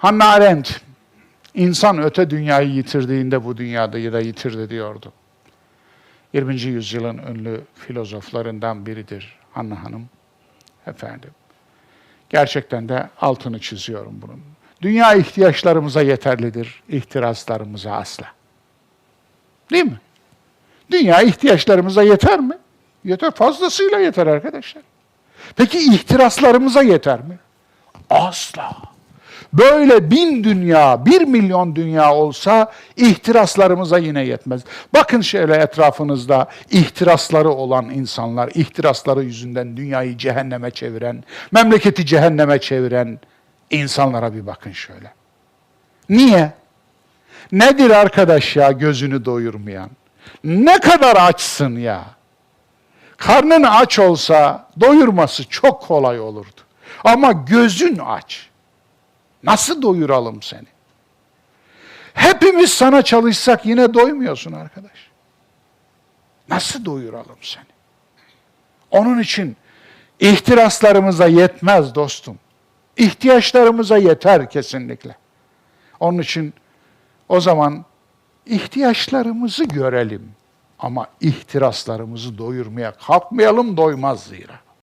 Hannah Arendt, insan öte dünyayı yitirdiğinde bu dünyada da yitirdi diyordu. 20. yüzyılın ünlü filozoflarından biridir Hannah Hanım. Efendim, gerçekten de altını çiziyorum bunun. Dünya ihtiyaçlarımıza yeterlidir, ihtiraslarımıza asla. Değil mi? Dünya ihtiyaçlarımıza yeter mi? Yeter, fazlasıyla yeter arkadaşlar. Peki ihtiraslarımıza yeter mi? Asla. Böyle bin dünya, bir milyon dünya olsa ihtiraslarımıza yine yetmez. Bakın şöyle etrafınızda ihtirasları olan insanlar, ihtirasları yüzünden dünyayı cehenneme çeviren, memleketi cehenneme çeviren insanlara bir bakın şöyle. Niye? Nedir arkadaş ya gözünü doyurmayan? Ne kadar açsın ya? Karnın aç olsa doyurması çok kolay olurdu. Ama gözün aç. Nasıl doyuralım seni? Hepimiz sana çalışsak yine doymuyorsun arkadaş. Nasıl doyuralım seni? Onun için ihtiraslarımıza yetmez dostum. İhtiyaçlarımıza yeter kesinlikle. Onun için o zaman ihtiyaçlarımızı görelim ama ihtiraslarımızı doyurmaya kalkmayalım doymaz zira.